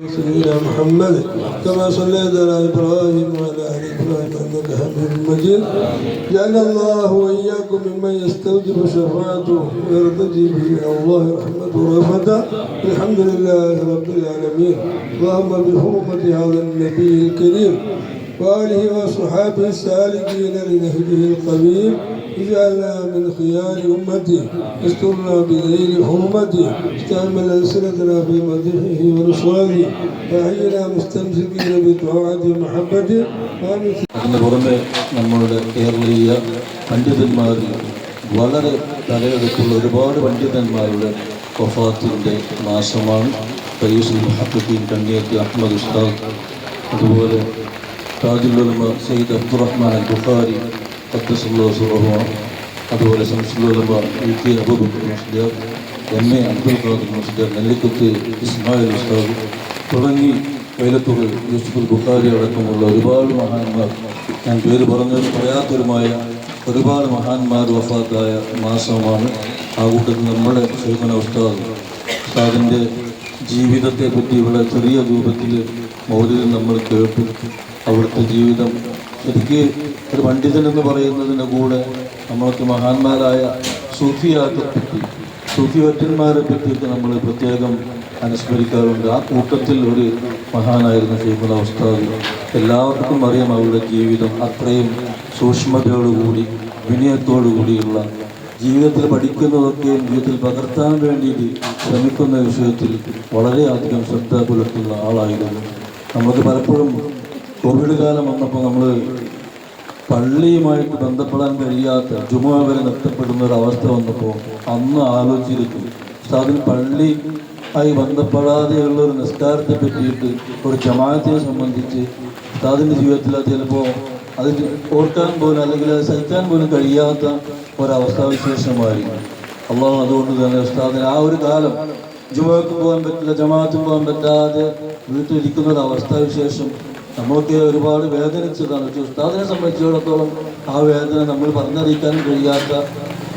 سيدنا محمد كما صليت على إبراهيم وعلى آل إبراهيم إنك حميد مجيد. جعل الله وإياكم ممن يستوجب شفاعته ويرتجي به من الله رحمته ورحمته الحمد لله رب العالمين. اللهم بحرمة هذا النبي الكريم وآله وصحابه السالكين لنهجه القويم اجعلنا من خيار أمته استرنا بغير حرمته استعمل ألسنتنا في مدحه ونصرانه وأحينا مستمسكين بطاعته ومحبته ومن അതിന് പുറമെ നമ്മളുടെ കേരളീയ പണ്ഡിതന്മാരിൽ വളരെ തലയെടുത്തുള്ള ഒരുപാട് പണ്ഡിതന്മാരുടെ വഫാത്തിൻ്റെ മാസമാണ് ഫരീസുൽ മുഹബദ്ദീൻ കണ്ണിയത്ത് അഹമ്മദ് ഉസ്താദ് അതുപോലെ താജുലുലമ സയ്യിദ് അബ്ദുറഹ്മാൻ അൽ ബുഖാരി അതുപോലെ എം എ അബ്ദുൽ നെല്ലിക്കുത്ത് ഇസ്മായിൽ ഉസ്താദ് തുടങ്ങി വൈലത്തുകൾ യൂസുഫുൽ ബുഖാരി അടക്കമുള്ള ഒരുപാട് മഹാന്മാർ. ഞാൻ പേര് പറഞ്ഞത് പറയാത്തവരുമായ ഒരുപാട് മഹാന്മാർ വഫാത്തായ മാസമാണ്. ആ കൂട്ടത്തിൽ നമ്മുടെ സൈമന ഉസ്താദ് ഉസ്താദിന്റെ ജീവിതത്തെ പറ്റി ഇവിടെ ചെറിയ രൂപത്തിൽ മൗലിൽ നമ്മൾ കേട്ടു. അവിടുത്തെ ജീവിതം ശരിക്ക് ഒരു പണ്ഡിതൻ എന്ന് പറയുന്നതിന്റെ കൂടെ നമ്മൾക്ക് മഹാന്മാരായ സൂഫിയാത്തെ പറ്റി സൂഫിവറ്റന്മാരെ പറ്റിയൊക്കെ നമ്മൾ പ്രത്യേകം അനുസ്മരിക്കാറുണ്ട്. ആ കൂട്ടത്തിൽ ഒരു മഹാനായിരുന്നു ഷെയ്ഖുൽ ഉസ്താദ് എല്ലാവർക്കും അറിയാം അവരുടെ ജീവിതം അത്രയും സൂക്ഷ്മതയോടുകൂടി വിനയത്തോടുകൂടിയുള്ള ജീവിതത്തിൽ പഠിക്കുന്നതൊക്കെയും ജീവിതത്തിൽ പകർത്താൻ വേണ്ടിയിട്ട് ശ്രമിക്കുന്ന വിഷയത്തിൽ വളരെയധികം ശ്രദ്ധ പുലർത്തുന്ന ആളായിരുന്നു. നമുക്ക് പലപ്പോഴും കോവിഡ് കാലം വന്നപ്പോൾ നമ്മൾ പള്ളിയുമായിട്ട് ബന്ധപ്പെടാൻ കഴിയാത്ത ജുമുഅ വരെ നഷ്ടപ്പെടുന്ന ഒരു അവസ്ഥ വന്നപ്പോൾ അന്ന് ആലോചിച്ചിരുന്നു. അതിന് പള്ളി ആയി ബന്ധപ്പെടാതെയുള്ള ഒരു നിസ്കാരത്തെ പറ്റിയിട്ട് ഒരു ജമാഅത്തിനെ സംബന്ധിച്ച് ഉസ്താദിന്റെ ജീവിതത്തിൽ ചിലപ്പോൾ അത് ഓർക്കാൻ പോലും അല്ലെങ്കിൽ അത് സഹിക്കാൻ പോലും കഴിയാത്ത ഒരവസ്ഥാവിശേഷമായിരിക്കും അള്ളാഹു അതുകൊണ്ട് തന്നെ ഉസ്താദിന് ആ ഒരു കാലം ജുമക്ക് പോകാൻ പറ്റില്ല ജമാഅത്തിന് പോകാൻ പറ്റാതെ വീട്ടിലിരിക്കുന്ന ഒരു അവസ്ഥാവിശേഷം നമ്മളൊക്കെ ഒരുപാട് വേദനിച്ചതാണ്. ഉസ്താദിനെ സംബന്ധിച്ചിടത്തോളം ആ വേദന നമ്മൾ പറഞ്ഞറിയിക്കാൻ കഴിയാത്ത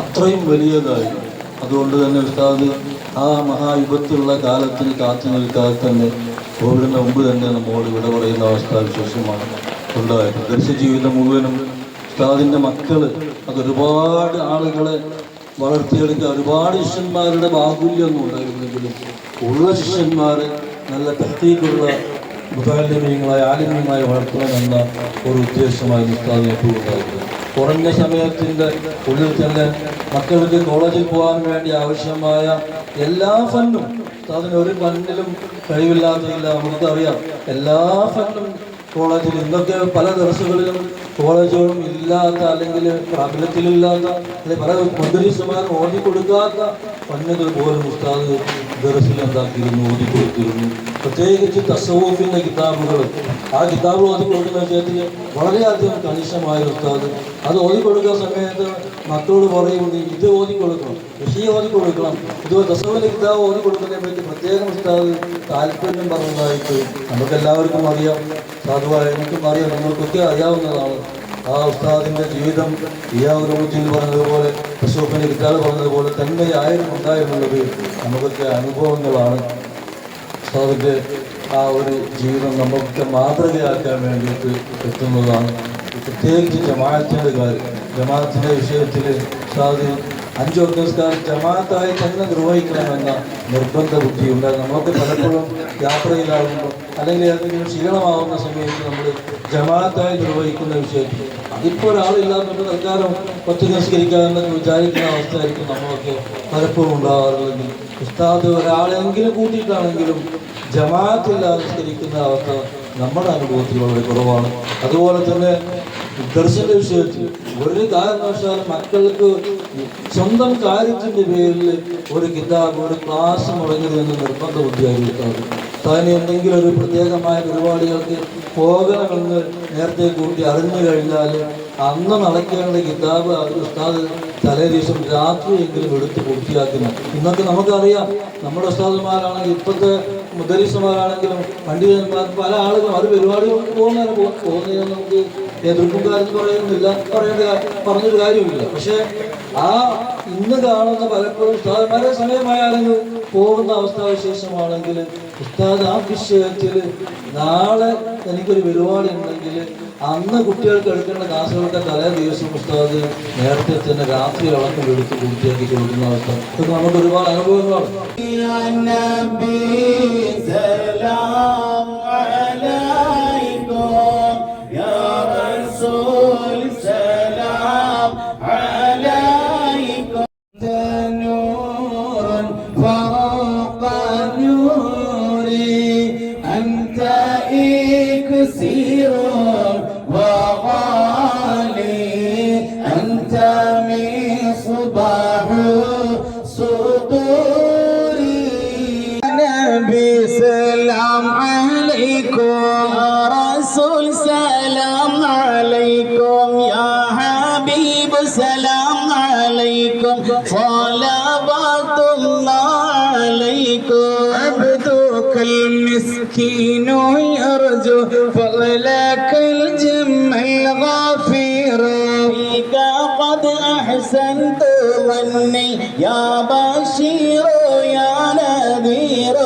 അത്രയും വലിയതായി. അതുകൊണ്ട് തന്നെ ഉസ്താദ് ആ മഹായുഗത്തിലുള്ള കാലത്തിന് കാത്തു നിൽക്കാതെ തന്നെ കോവിഡിന് മുമ്പ് തന്നെ നമ്മോട് വിട പറയുന്ന അവസ്ഥാവിശേഷമാണ് ഉണ്ടായത്. ദർശ ജീവിതം മുഴുവനും ഉസ്താദിന്റെ മക്കൾ അതൊരുപാട് ആളുകളെ വളർത്തിയെടുക്കുക ഒരുപാട് ശിഷ്യന്മാരുടെ ബാഹുല്യമൊന്നും ഉണ്ടായിരുന്നെങ്കിലും ഉള്ള ശിഷ്യന്മാർ നല്ല തഹ്തീക്കുള്ള മുതാലിമീങ്ങളായ ആലിമ്യങ്ങളായി വളർത്തണമെന്ന ഒരു ഉദ്ദേശമായി മുസ്താദ് നെഹ്റുണ്ടായിരുന്നു കുറഞ്ഞ സമയത്തിന്റെ ഉള്ളിൽ തന്നെ മക്കൾക്ക് കോളേജിൽ പോകാൻ വേണ്ടി ആവശ്യമായ എല്ലാ ഫണ്ടും ഉസ്താദിന് ഒരു ഫണ്ടിലും കഴിവില്ലാതെയില്ല നമുക്കറിയാം എല്ലാ ഫണ്ടും കോളേജിൽ ഇന്നൊക്കെ പല ദിവസങ്ങളിലും കോളേജുകളും ഇല്ലാത്ത അല്ലെങ്കിൽ പ്രാബല്യത്തിലില്ലാത്ത അല്ലെങ്കിൽ പല മന്ത്രിസുമാർ ഓടിക്കൊടുക്കാത്ത കൊടുക്കാത്ത പണ്ടുകൾ പോലും ഉസ്താദ് ദർസിൽ എന്താക്കിയിരുന്നു ഓടിക്കൊടുത്തിരുന്നു പ്രത്യേകിച്ച് തസവൂഫിന്റെ കിതാബുകൾ. ആ കിതാബുകൾ ഓതിക്കൊടുക്കുന്ന വിഷയത്തിൽ വളരെയധികം കണിശമായ ഉസ്താദ്. അത് ഓതിക്കൊടുക്കുന്ന സമയത്ത് മക്കളോട് പറയും "നീ ഇത് ഓതി കൊടുക്കണം കൃഷി ഓതി കൊടുക്കണം. ഇത് ദസവല കിതാവ് ഓതി കൊടുക്കുന്നതിനെ പറ്റി പ്രത്യേകം ഉസ്താദ് താല്പര്യം പറഞ്ഞതായിട്ട് നമുക്ക് എല്ലാവർക്കും അറിയാം. സാധുവായ എനിക്കും അറിയാം നിങ്ങൾക്കൊക്കെ അറിയാവുന്നതാണ്. ആ ഉസ്താദിന്റെ ജീവിതം ഇയാവുദ്ദീൻ പറഞ്ഞതുപോലെ അശോകന്റെ കിതാബ് പറഞ്ഞതുപോലെ തന്നെയായിരുന്നു ഉണ്ടായിരുന്നുള്ളത് നമുക്കൊക്കെ അനുഭവങ്ങളാണ്. ഉസ്താദിന്റെ ആ ഒരു ജീവിതം നമുക്ക് മാതൃകയാക്കാൻ വേണ്ടിയിട്ട് എത്തുന്നതാണ്. പ്രത്യേകിച്ച് ജമാഅത്തിന്റെ കാര്യം. ജമാഅത്തിന്റെ വിഷയത്തിൽ ഉസ്താദ് അഞ്ച് വർഗസ്കാർ ജമാഅത്തായി തന്നെ നിർവഹിക്കണമെന്ന നിർബന്ധ ബുദ്ധിയുണ്ട്. നമ്മളൊക്കെ പലപ്പോഴും യാത്രയിലാകുമ്പോൾ അല്ലെങ്കിൽ ഏതെങ്കിലും ക്ഷീണമാവുന്ന സമയത്ത് നമ്മൾ ജമാഅത്തായി നിർവഹിക്കുന്ന വിഷയത്തിൽ അതിപ്പോൾ ഒരാളില്ലാന്നുണ്ട് തൽക്കാലം ഒറ്റ നിസ്കരിക്കാമെന്ന് വിചാരിക്കുന്ന അവസ്ഥയായിരിക്കും നമ്മളൊക്കെ പലപ്പോഴും ഉണ്ടാകാറുള്ളെങ്കിൽ ഉസ്താദ് ഒരാളെങ്കിലും കൂട്ടിയിട്ടാണെങ്കിലും ജമാഅത്തില്ലാതെ നിസ്കരിക്കുന്ന അവസ്ഥ നമ്മുടെ അനുഭവത്തിൽ വളരെ കുറവാണ്. അതുപോലെ തന്നെ ദർശന്റെ വിഷയത്തിൽ ഒരു കാരണവശാലും മക്കൾക്ക് സ്വന്തം കാര്യത്തിന്റെ പേരിൽ ഒരു കിതാബ് ഒരു ക്ലാസ് മുടങ്ങരുത് എന്ന് നിർബന്ധ ബുദ്ധിയായിരിക്കാറ് താന് എന്തെങ്കിലും ഒരു പ്രത്യേകമായ പരിപാടികൾക്ക് പോകണമെന്ന് നേരത്തെ കൂട്ടി അറിഞ്ഞു കഴിഞ്ഞാൽ അന്ന് നടക്കേണ്ട കിതാബ് അത് ഉസ്താദ് തലേ ദിവസം രാത്രിയെങ്കിലും എടുത്ത് പൂർത്തിയാക്കുന്നു. ഇന്നത്തെ നമുക്കറിയാം നമ്മുടെ ഉസ്താദന്മാരാണെങ്കിൽ ഇപ്പോഴത്തെ മുദരീസന്മാരാണെങ്കിലും പണ്ഡിതന്മാർ പല ആളുകളും അത് പരിപാടികൾക്ക് പോകുന്നതിന് പോകുന്നതിന് നമുക്ക് എതിർപ്പും കാര്യം പറയുന്നില്ല. പറയേണ്ട പറഞ്ഞൊരു കാര്യമില്ല പക്ഷെ ആ ഇന്ന് കാണുന്ന പലപ്പോഴും ഉസ്താദന്മാരെ സമയമായാലും പോകുന്ന അവസ്ഥാവിശേഷമാണെങ്കിൽ ഉസ്താദ് ആ വിഷയത്തിൽ നാളെ എനിക്കൊരു പരിപാടി ഉണ്ടെങ്കിൽ അന്ന് കുട്ടികൾക്ക് എടുക്കേണ്ട ക്ലാസ്സുകളുടെ തലേ ദിവസം ഉസ്താദ് നേരത്തെ തന്നെ രാത്രി അളക്കം എടുത്ത് പൂർത്തിയാക്കി കൊടുക്കുന്ന അവസ്ഥ. ഇതൊക്കെ നമുക്ക് ഒരുപാട് അനുഭവങ്ങളാണ്. المسكين يرجو فضلك الجم الغفير. فيك قد أحسنت ظني. يا بشير يا نذير.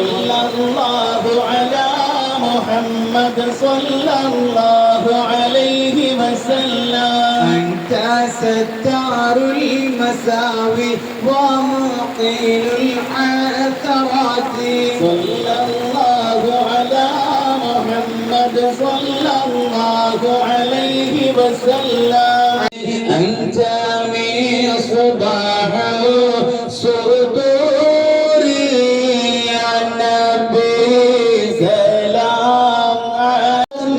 صلى الله على محمد صلى الله عليه وسلم. أنت ستار المساوي ومقيل العثرات صلى الله على محمد صلى الله عليه وسلم.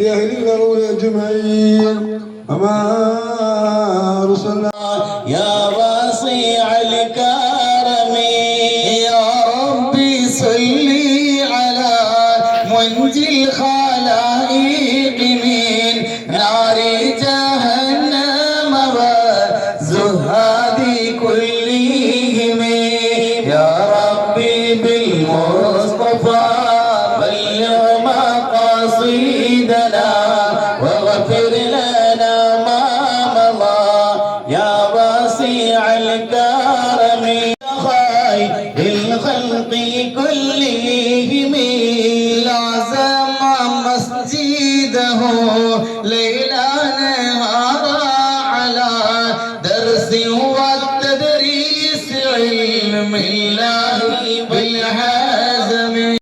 لأهل القرون أجمعين. رسول الله يا رب पे को